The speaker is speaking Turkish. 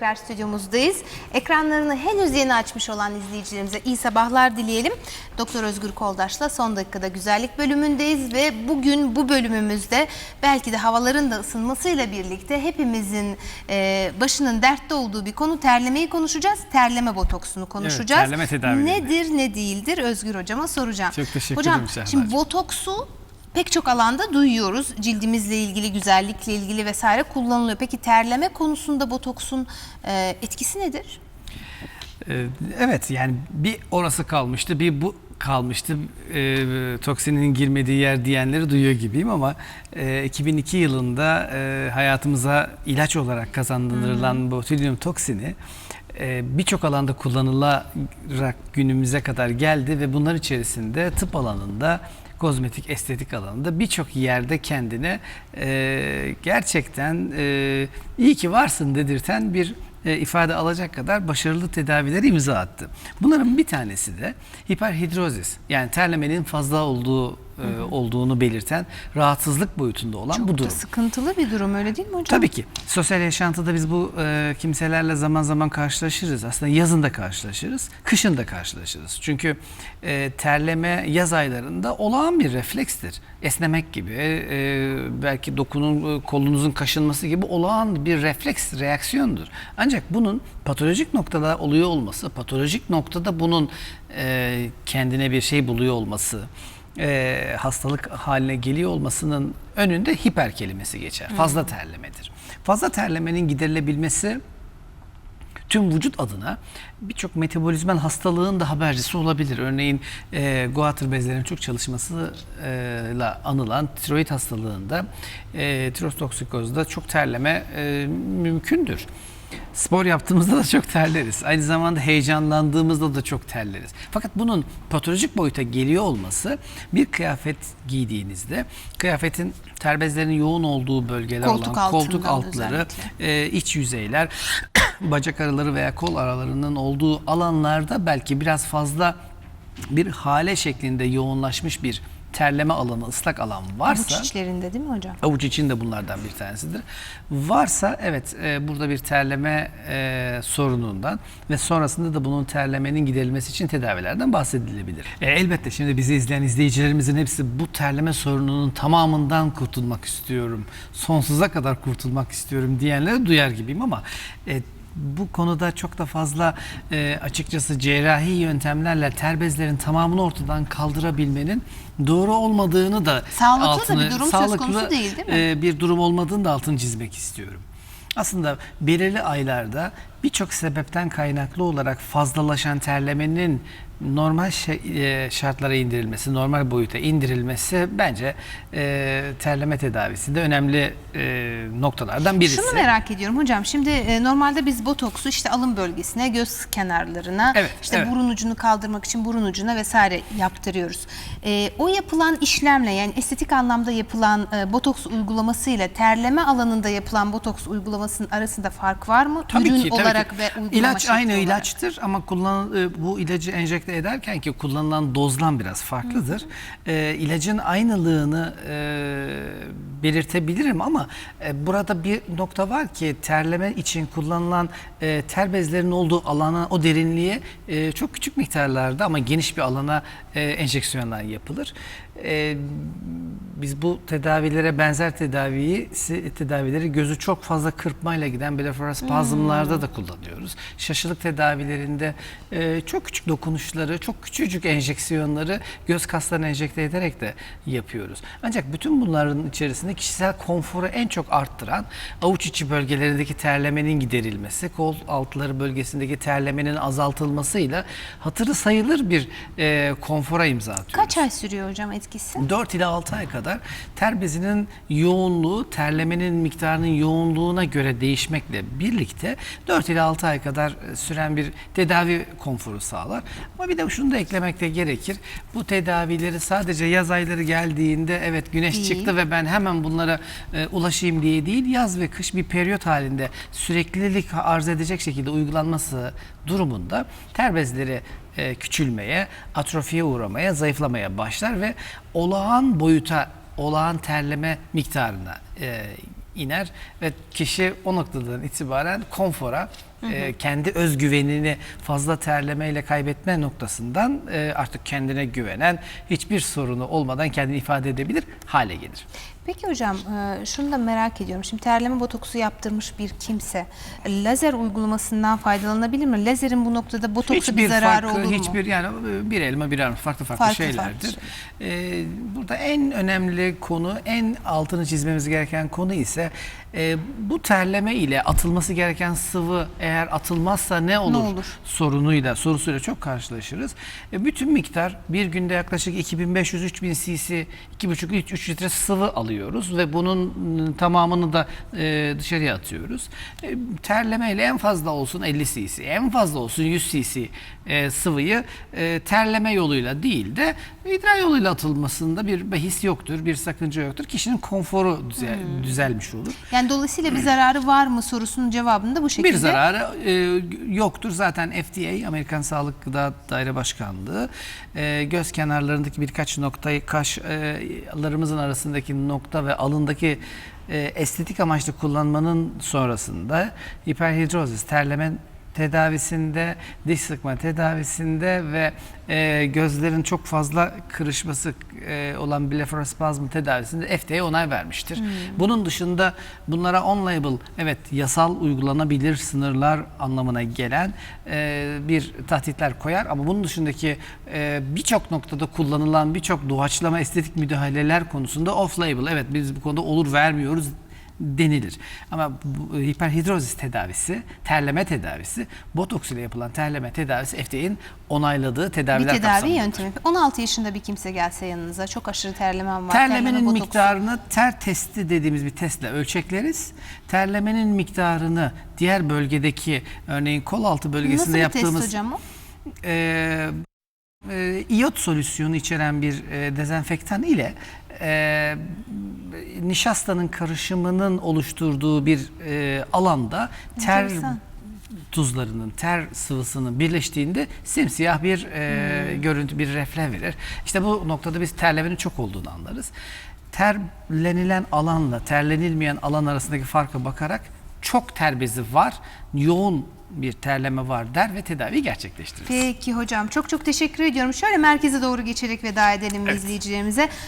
Tekrar stüdyomuzdayız. Ekranlarını henüz yeni açmış olan izleyicilerimize iyi sabahlar dileyelim. Doktor Özgür Koldaş'la son dakikada güzellik bölümündeyiz ve bugün bu bölümümüzde belki de havaların da ısınmasıyla birlikte hepimizin e, başının dertte olduğu bir konu terlemeyi konuşacağız. Terleme botoksunu konuşacağız. terleme tedavileri. Nedir ne değildir Özgür hocama soracağım. Çok teşekkür Hocam, ederim Şahlar. Şimdi botoksu pek çok alanda duyuyoruz. Cildimizle ilgili, güzellikle ilgili vesaire kullanılıyor. Peki terleme konusunda botoksun e, etkisi nedir? Ee, Evet yani bir orası kalmıştı bir bu kalmıştı Ee, toksinin girmediği yer diyenleri duyuyor gibiyim ama e, 2002 yılında e, hayatımıza ilaç olarak kazandırılan botulinum toksini e, birçok alanda kullanılarak günümüze kadar geldi ve bunlar içerisinde tıp alanında kozmetik estetik alanında birçok yerde kendine e, gerçekten e, iyi ki varsın dedirten bir e, ifade alacak kadar başarılı tedavileri imza attı. Bunların bir tanesi de hiperhidrozis yani terlemenin fazla olduğu e, olduğunu belirten rahatsızlık boyutunda olan Çok bu da durum. sıkıntılı bir durum öyle değil mi hocam? Tabii ki. Sosyal yaşantıda biz bu e, kimselerle zaman zaman karşılaşırız. Aslında yazın da karşılaşırız, kışın da karşılaşırız. Çünkü e, terleme yaz aylarında olağan bir reflekstir. Esnemek gibi, e, belki dokunun e, kolunuzun kaşınması gibi olağan bir refleks, reaksiyondur. Ancak bunun patolojik noktada oluyor olması, patolojik noktada bunun e, kendine bir şey buluyor olması, e, hastalık haline geliyor olmasının önünde hiper kelimesi geçer. Fazla terlemedir. Fazla terlemenin giderilebilmesi tüm vücut adına birçok metabolizmal hastalığın da habercisi olabilir. Örneğin e, Goiter bezlerinin çok çalışmasıyla anılan tiroid hastalığında e, tirotoksikozda çok terleme e, mümkündür. Spor yaptığımızda da çok terleriz. Aynı zamanda heyecanlandığımızda da çok terleriz. Fakat bunun patolojik boyuta geliyor olması bir kıyafet giydiğinizde kıyafetin ter bezlerinin yoğun olduğu bölgeler Koltuk olan koltuk altları, e, iç yüzeyler, bacak araları veya kol aralarının olduğu alanlarda belki biraz fazla bir hale şeklinde yoğunlaşmış bir terleme alanı, ıslak alan varsa Avuç içlerinde değil mi hocam? Avuç için de bunlardan bir tanesidir. Varsa evet e, burada bir terleme e, sorunundan ve sonrasında da bunun terlemenin giderilmesi için tedavilerden bahsedilebilir. E, elbette şimdi bizi izleyen izleyicilerimizin hepsi bu terleme sorununun tamamından kurtulmak istiyorum, sonsuza kadar kurtulmak istiyorum diyenleri duyar gibiyim ama e, bu konuda çok da fazla e, açıkçası cerrahi yöntemlerle ter bezlerin tamamını ortadan kaldırabilmenin doğru olmadığını da Sağlıklı da bir durum söz sağlıklı, konusu değil, değil mi? e, bir durum olmadığını da altını çizmek istiyorum. Aslında belirli aylarda birçok sebepten kaynaklı olarak fazlalaşan terlemenin normal şey- e, şartlara indirilmesi, normal boyuta indirilmesi bence e, terleme tedavisinde önemli e, noktalardan birisi. Şunu merak ediyorum hocam. Şimdi e, normalde biz botoksu işte alın bölgesine, göz kenarlarına, Evet, işte evet. burun ucunu kaldırmak için burun ucuna vesaire yaptırıyoruz. E, o yapılan işlemle yani estetik anlamda yapılan e, botoks uygulamasıyla terleme alanında yapılan botoks uygulamasının arasında fark var mı? Tabii Ürün ki, tabii olarak ki. ve uygulama İlaç aynı olarak. ilaçtır ama kullan e, bu ilacı enjekte ederken ki kullanılan dozdan biraz farklıdır. E, ilacın aynılığını e, belirtebilirim ama e, burada bir nokta var ki terleme için kullanılan e, ter bezlerinin olduğu alana, o derinliğe e, çok küçük miktarlarda ama geniş bir alana e, enjeksiyonlar yapılır. E, biz bu tedavilere benzer tedaviyi tedavileri gözü çok fazla kırpmayla giden blefarospazmlarda da kullanıyoruz. Şaşılık tedavilerinde e, çok küçük dokunuşları, çok küçücük enjeksiyonları göz kaslarına enjekte ederek de yapıyoruz. Ancak bütün bunların içerisinde kişisel konforu en çok arttıran avuç içi bölgelerindeki terlemenin giderilmesi, kol altları bölgesindeki terlemenin azaltılmasıyla hatırı sayılır bir e, konfora imza atıyoruz. Kaç ay sürüyor hocam etkisi? 4 ila 6 ay kadar ter bezinin yoğunluğu, terlemenin miktarının yoğunluğuna göre değişmekle birlikte 4 ila 6 ay kadar e, süren bir tedavi konforu sağlar. Ama bir de şunu da eklemekte gerekir. Bu tedavileri sadece yaz ayları geldiğinde evet güneş Değil. çıktı ve ben hemen bunlara e, ulaşayım diye değil, yaz ve kış bir periyot halinde süreklilik arz edecek şekilde uygulanması durumunda ter bezleri e, küçülmeye, atrofiye uğramaya, zayıflamaya başlar ve olağan boyuta, olağan terleme miktarına e, iner ve kişi o noktadan itibaren konfora e, kendi özgüvenini fazla terlemeyle kaybetme noktasından e, artık kendine güvenen, hiçbir sorunu olmadan kendini ifade edebilir hale gelir. Peki hocam e, şunu da merak ediyorum. Şimdi terleme botoksu yaptırmış bir kimse lazer uygulamasından faydalanabilir mi? Lazerin bu noktada botoksa bir zararı farkı, olur mu? hiçbir yani bir elma bir armut farklı farklı, Farklı şeylerdir. farklı Ee, burada en önemli konu, en altını çizmemiz gereken konu ise e, bu terleme ile atılması gereken sıvı eğer atılmazsa ne olur, olur? sorunuyla, sorusuyla çok karşılaşırız. E, bütün miktar bir günde yaklaşık 2500-3000 cc, 2,5-3 litre sıvı alıyoruz ve bunun ıı, tamamını da e, dışarıya atıyoruz. E, terleme ile en fazla olsun 50 cc, en fazla olsun 100 cc e, sıvıyı e, terleme yoluyla değil de idrar yoluyla atılmasında bir behis yoktur, bir sakınca yoktur. Kişinin konforu düze- Hmm. düzelmiş olur. Yani dolayısıyla bir zararı var mı sorusunun cevabını da bu şekilde Bir zararı e, yoktur. Zaten FDA, Amerikan Sağlık Gıda Daire Başkanlığı e, göz kenarlarındaki birkaç noktayı kaşlarımızın arasındaki nokta ve alındaki e, estetik amaçlı kullanmanın sonrasında hiperhidrozis, terleme tedavisinde, diş sıkma tedavisinde ve e, gözlerin çok fazla kırışması e, olan blefarospazm tedavisinde FDA onay vermiştir. Bunun dışında bunlara on-label, evet yasal uygulanabilir sınırlar anlamına gelen e, bir tahtitler koyar. Ama bunun dışındaki e, birçok noktada kullanılan birçok doğaçlama estetik müdahaleler konusunda off-label, evet biz bu konuda olur vermiyoruz denilir. Ama bu, e, hiperhidrozis tedavisi, terleme tedavisi, botoks ile yapılan terleme tedavisi FDA'nin onayladığı bir tedaviler tedavi kapsamındadır. yöntemi. 16 yaşında bir kimse gelse yanınıza çok aşırı terlemem var. terleme Terlemenin botoksu. miktarını ter testi dediğimiz bir testle ölçekleriz. Terlemenin miktarını diğer bölgedeki örneğin kol altı bölgesinde Nasıl bir yaptığımız test hocam o? e, e, iyot solüsyonu içeren bir e, dezenfektan ile e, nişastanın karışımının oluşturduğu bir e, alanda ter Enteresan. tuzlarının, ter sıvısının birleştiğinde simsiyah bir e, Hmm. görüntü, bir refleh verir. İşte bu noktada biz terlemenin çok olduğunu anlarız. Terlenilen alanla terlenilmeyen alan arasındaki farka bakarak çok ter bezi var, yoğun bir terleme var der ve tedavi gerçekleştiririz. Peki hocam çok çok teşekkür ediyorum. Şöyle merkeze doğru geçerek veda edelim izleyicilerimize.